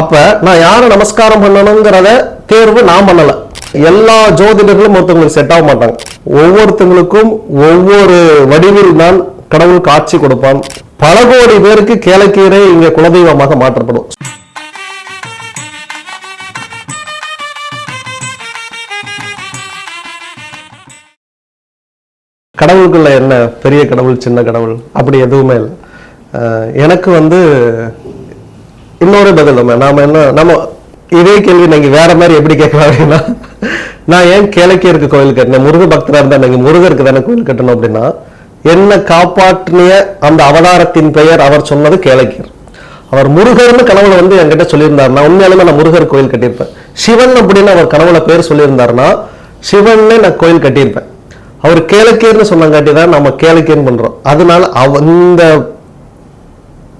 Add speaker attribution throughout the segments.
Speaker 1: அப்ப நான் யாரை நமஸ்காரம் பண்ணணுங்கிறத தேர்வு நான் பண்ணலை. எல்லா ஜோதிடர்களும் ஒருத்தவங்களுக்கு செட் ஆக மாட்டாங்க. ஒவ்வொருத்தங்களுக்கும் ஒவ்வொரு வடிவில் தான் கடவுள் காட்சி கொடுப்பான். பல கோடி பேருக்கு கேளக்கீரை இங்க குலதெய்வமாக மாற்றப்படும். கடவுளுக்குள்ள என்ன? பெரிய கடவுள் சின்ன கடவுள் அப்படி எதுவுமே இல்லை. எனக்கு வந்து இன்னொரு பதில் நம்ம நாம என்ன நம்ம இதே கேள்வி நீங்க வேற மாதிரி எப்படி கேட்கலாம் அப்படின்னா நான் ஏன் கேளக்கியருக்கு கோயில் கட்டினேன்? முருக பக்தரா இருந்தா நீங்க முருகருக்கு தானே கோயில் கட்டணும் அப்படின்னா என்ன காப்பாற்றிய அந்த அவதாரத்தின் பெயர் அவர் சொன்னது கேளக்கியர். அவர் முருகர்னு கனவுல வந்து என்கிட்ட சொல்லியிருந்தாருன்னா உண்மையாலுமே நான் முருகர் கோயில் கட்டியிருப்பேன். சிவன் அப்படின்னு அவர் கனவுல பேர் சொல்லியிருந்தாருன்னா சிவன்ல நான் கோயில் கட்டியிருப்பேன். அவர் கேளக்கியர்னு சொன்னங்காட்டி தான் நம்ம கேளக்கீர்னு பண்றோம். அதனால அவ இந்த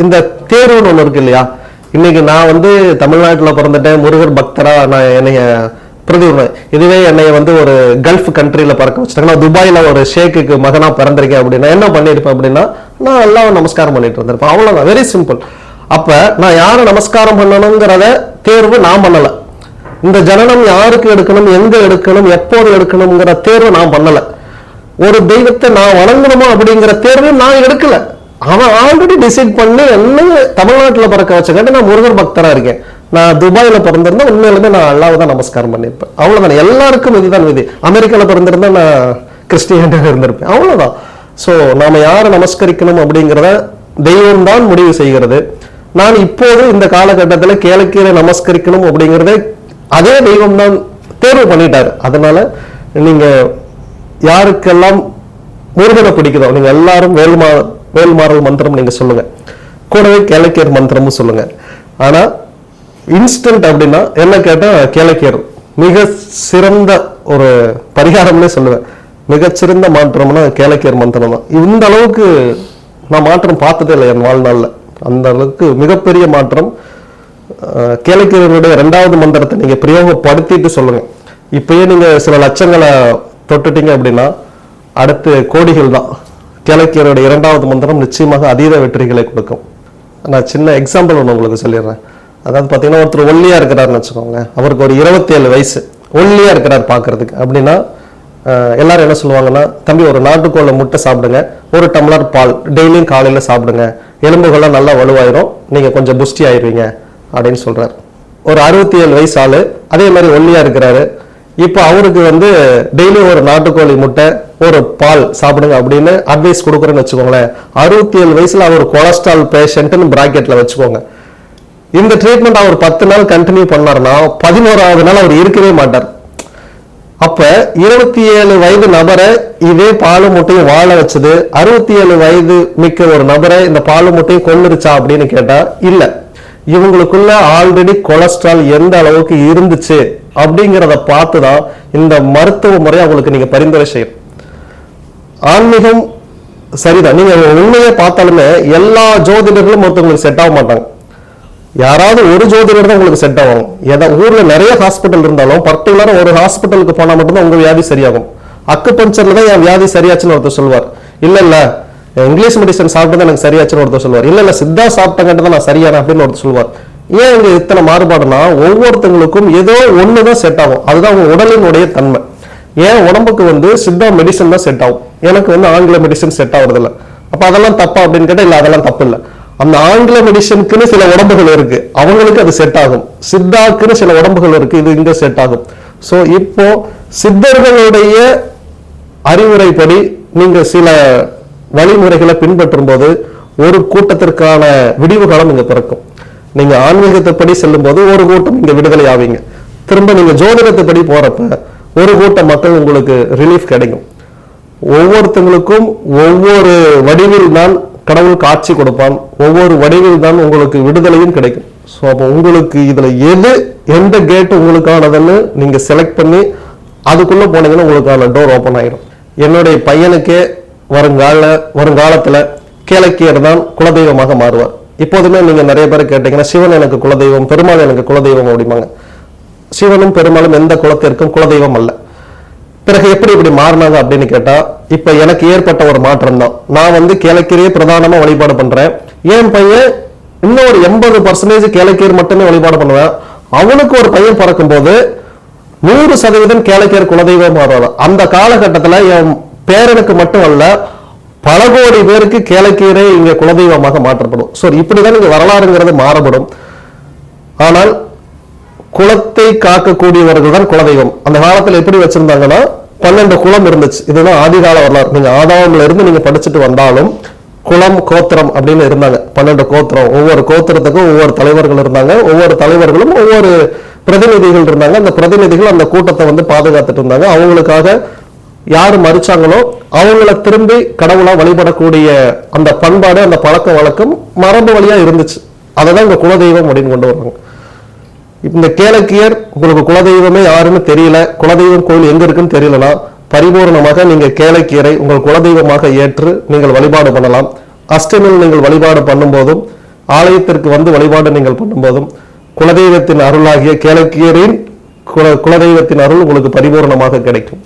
Speaker 1: இந்த தேர்வுன்னு ஒண்ணு இருக்கு இல்லையா இன்னைக்கு நான் வந்து தமிழ்நாட்டில் பிறந்துட்டேன். முருகர் பக்தரா நான் என்னைய பிரதிபலிப்பேன் இதுவே என்னைய வந்து ஒரு கல்ஃப் கண்ட்ரில பறக்க வச்சுட்டாங்கன்னா துபாயில ஒரு ஷேக்குக்கு மகனா பிறந்திருக்கேன் அப்படின்னா என்ன பண்ணியிருப்பேன் அப்படின்னா நான் எல்லாம் நமஸ்காரம் பண்ணிட்டு வந்திருப்பேன். அவ்வளவுதான். வெரி சிம்பிள் அப்ப நான் யாரை நமஸ்காரம் பண்ணணுங்கிறத தேர்வு நான் பண்ணல. இந்த ஜனனம் யாருக்கு எடுக்கணும் எங்க எடுக்கணும் எப்போது எடுக்கணுங்கிற தேர்வு நான் பண்ணல. ஒரு தெய்வத்தை நான் வணங்கணுமா அப்படிங்கிற தேர்வு நான் எடுக்கல. அவன் ஆல்ரெடி டிசைட் பண்ணி என்ன தமிழ்நாட்டில் பிறக்க வச்சக்காட்டி நான் முருகர் பக்தராக இருக்கேன். நான் துபாயில் பிறந்திருந்தா உண்மையிலுமே நான் அல்லாவை தான் நமஸ்காரம் பண்ணியிருப்பேன் அவ்வளோதான் எல்லாருக்கும் இதுதான் விதி. அமெரிக்காவில் பிறந்திருந்தா நான் கிறிஸ்டியனாக இருந்திருப்பேன். அவ்வளோதான் ஸோ நாம் யாரை நமஸ்கரிக்கணும் அப்படிங்கிறத தெய்வம் தான் முடிவு செய்கிறது. நான் இப்போது இந்த காலகட்டத்தில் கேளக்கீரை நமஸ்கரிக்கணும் அப்படிங்கிறத அதே தெய்வம் தான் தேர்வு பண்ணிட்டாரு. அதனால நீங்கள் யாருக்கெல்லாம் முருகனை பிடிக்குதோ நீங்கள் எல்லாரும் வேல்மா வேல்மாறல் மந்திரம் நீங்கள் சொல்லுங்கள் கூடவே கேளக்கியர் மந்திரமும் சொல்லுங்கள் ஆனால் இன்ஸ்டன்ட் அப்படின்னா என்ன கேட்டால் கேளக்கியர் மிக சிறந்த ஒரு பரிகாரம்னே சொல்லுவேன். மிகச்சிறந்த மாற்றம்னா கேளக்கியர் மந்திரம் தான் இந்த அளவுக்கு நான் மாற்றம் பார்த்ததே இல்லை என் வாழ்நாளில். அந்த அளவுக்கு மிகப்பெரிய மாற்றம். கேளக்கியர்களுடைய கேளக்கியருடைய ரெண்டாவது மந்திரத்தை நீங்கள் பிரயோகப்படுத்திட்டு சொல்லுங்கள் இப்பயே நீங்கள் சில லட்சங்களை தொட்டுட்டீங்க அப்படின்னா அடுத்து கோடிகள் தான். கேளக்கியரோட இரண்டாவது மந்திரம் நிச்சயமாக அதீத வெற்றிகளை கொடுக்கும். நான் சின்ன எக்ஸாம்பிள் ஒன்று உங்களுக்கு சொல்லிடுறேன். அதாவது பார்த்தீங்கன்னா ஒருத்தர் ஒல்லியாக இருக்கிறாருன்னு வச்சுக்கோங்க அவருக்கு ஒரு இருபத்தேழு வயசு. ஒல்லியாக இருக்கிறார் பார்க்கறதுக்கு. அப்படின்னா எல்லாரும் என்ன சொல்லுவாங்கன்னா தம்பி ஒரு நாட்டுக்கோழி முட்டை சாப்பிடுங்க. ஒரு டம்ளர் பால் டெய்லியும் காலையில் சாப்பிடுங்க. எலும்புகள்லாம் நல்லா வலுவாயிரும். நீங்கள் கொஞ்சம் புஷ்டி ஆயிடுவீங்க அப்படின்னு சொல்கிறார் ஒரு அறுபத்தி ஏழு வயசு ஆள் அதே மாதிரி ஒல்லியாக இருக்கிறாரு. இப்போ அவருக்கு வந்து டெய்லி ஒரு நாட்டுக்கோழி முட்டை ஒரு பால் சாப்பிடுங்க அப்படின்னு அட்வைஸ் கொடுக்குறேன்னு வச்சுக்கோங்களேன். அறுபத்தி ஏழு வயசுல அவர் கொலஸ்ட்ரால் பேஷண்ட்னு பிராக்கெட்ல வச்சுக்கோங்க. இந்த ட்ரீட்மெண்ட் அவர் பத்து நாள் கண்டினியூ பண்ணாருன்னா பதினோராவது நாள் அவர் இருக்கவே மாட்டார். அப்ப இருபத்தி ஏழு வயது நபரை இதே பாலு முட்டையும் வாழ வச்சது அறுபத்தி ஏழு வயது மிக்க ஒரு நபரை இந்த பாலு முட்டையும் கொண்டுருச்சா அப்படின்னு கேட்டா இல்ல. இவங்களுக்குள்ள ஆல்ரெடி கொலஸ்ட்ரால் எந்த அளவுக்கு இருந்துச்சு அப்படிங்கிறத பார்த்து தான் இந்த மருத்துவ முறை அவங்களுக்கு நீங்க பரிந்துரை செய்யும். ஆன்மீகம் சரிதான். நீங்க உண்மையை பார்த்தாலுமே எல்லா ஜோதிடர்களும் ஒருத்தவங்களுக்கு செட் ஆக மாட்டாங்க. யாராவது ஒரு ஜோதிடர் தான் உங்களுக்கு செட் ஆகும் ஏதா ஊர்ல நிறைய ஹாஸ்பிட்டல் இருந்தாலும் பர்டிகுலராக ஒரு ஹாஸ்பிட்டலுக்கு போனால் மட்டும்தான் உங்கள் வியாதி சரியாகும். அக்கு பஞ்சர்ல தான் என் வியாதி சரியாச்சுன்னு ஒருத்தர் சொல்லுவார் இல்ல இல்ல இங்கிலீஷ் மெடிசன் சாப்பிட்டு தான் எனக்கு சரியாச்சுன்னு ஒருத்தர் சொல்லுவார் இல்ல இல்லை சித்தா சாப்பிட்டங்காட்டி தான் நான் சரியான அப்படின்னு ஒருத்தர் சொல்லுவார் ஏன் இங்கே இத்தனை மாறுபாடுனா ஒவ்வொருத்தங்களுக்கும் ஏதோ ஒன்று தான் செட் ஆகும். அதுதான் அவங்க உடலினுடைய தன்மை. ஏன் உடம்புக்கு வந்து சித்தா மெடிசன் தான் செட் ஆகும்? எனக்கு வந்து ஆங்கில மெடிசன் செட் ஆகுறது அப்போ அதெல்லாம் தப்பா அப்படின்னு கேட்டால் இல்லை அதெல்லாம் தப்பு இல்லை. அந்த ஆங்கில மெடிசனுக்குன்னு சில உடம்புகள் இருக்கு. அவங்களுக்கு அது செட் ஆகும். சித்தாக்குன்னு சில உடம்புகள் இருக்கு. இது இங்கே செட் ஆகும். ஸோ இப்போ சித்தர்களுடைய அறிவுரைப்படி நீங்க சில வழிமுறைகளை பின்பற்றும் போது ஒரு கூட்டத்திற்கான விடிவு காலம் இங்க பிறக்கும். நீங்க ஆன்மீகத்தைப்படி செல்லும் போது ஒரு கூட்டம் இங்க விடுதலை ஆவீங்க. திரும்ப நீங்க ஜோதிடத்தைப்படி போறப்ப ஒரு கூட்டம் மக்கள் உங்களுக்கு ரிலீஃப் கிடைக்கும். ஒவ்வொருத்தங்களுக்கும் ஒவ்வொரு வடிவில் தான் கடவுள் காட்சி கொடுப்பான். ஒவ்வொரு வடிவில் தான் உங்களுக்கு விடுதலையும் கிடைக்கும். ஸோ அப்போ உங்களுக்கு இதுல எது எந்த கேட் உங்களுக்கானதுன்னு நீங்க செலக்ட் பண்ணி அதுக்குள்ள போனீங்கன்னா உங்களுக்கான டோர் ஓப்பன் ஆயிடும் என்னுடைய பையனுக்கே வருங்கால வருங்காலத்துல கேளக்கியர் தான் குலதெய்வமாக மாறுவார். இப்போதுமே நீங்க நிறைய பேர் கேட்டீங்கன்னா சிவன் எனக்கு குலதெய்வம் பெருமாள் எனக்கு குலதெய்வம் அப்படிம்பாங்க. சிவனும் பெருமாளும் எந்த குலத்திற்கும் குலதெய்வம் அல்ல. பிறகு எப்படி இப்படி மாறினாங்க அப்படின்னு கேட்டா இப்ப எனக்கு ஏற்பட்ட ஒரு மாற்றம் தான். நான் வந்து கேளக்கீரையே பிரதானமாக வழிபாடு பண்றேன். என் பையன் இன்னும் ஒரு எண்பது பர்சன்டேஜ் கேளக்கீர் மட்டுமே வழிபாடு பண்ணுவேன். அவனுக்கு ஒரு பையன் பிறக்கும்போது நூறு சதவீதம் கேளக்கீர் குலதெய்வம் மாறுவாங்க அந்த காலகட்டத்துல என் பேரனுக்கு மட்டும் அல்ல பல கோடி பேருக்கு கேளக்கீரை இங்க குலதெய்வமாக மாற்றப்படும். ஸோ இப்படிதான் இங்க வரலாறுங்கிறது மாறுபடும். ஆனால் குலத்தை காக்கக்கூடியவர்கள் தான் குலதெய்வம். அந்த காலத்துல எப்படி வச்சிருந்தாங்கன்னா பன்னெண்டு குலம் இருந்துச்சு. இதுதான் ஆதிகால வரலாறு. நீங்க ஆதாரம்ல இருந்து நீங்க படிச்சுட்டு வந்தாலும் குளம் கோத்திரம் அப்படின்னு இருந்தாங்க. பன்னெண்டு கோத்திரம். ஒவ்வொரு கோத்திரத்துக்கும் ஒவ்வொரு தலைவர்கள் இருந்தாங்க. ஒவ்வொரு தலைவர்களும் ஒவ்வொரு பிரதிநிதிகள் இருந்தாங்க. அந்த பிரதிநிதிகள் அந்த கூட்டத்தை வந்து பாதுகாத்துட்டு இருந்தாங்க. அவங்களுக்காக யாரு மறிச்சாங்களோ அவங்கள திரும்பி கடவுளா வழிபடக்கூடிய அந்த பண்பாடு அந்த பழக்க வழக்கம் மரபு வழியா இருந்துச்சு. அதை தான் இங்க குலதெய்வம் அப்படின்னு கொண்டு வர்றாங்க. இந்த கேளக்கியர் உங்களுக்கு குலதெய்வமே யாருன்னு தெரியல. குலதெய்வம் கோயில் எங்க இருக்குன்னு தெரியலனா பரிபூர்ணமாக நீங்க கேளக்கியரை உங்கள் குலதெய்வமாக ஏற்று நீங்கள் வழிபாடு பண்ணலாம். அஷ்டமியில் நீங்கள் வழிபாடு பண்ணும்போதும் ஆலயத்திற்கு வந்து வழிபாடு நீங்கள் பண்ணும்போதும் குலதெய்வத்தின் அருளாகிய கேளக்கியரின் குல குலதெய்வத்தின் அருள் உங்களுக்கு பரிபூர்ணமாக கிடைக்கும்.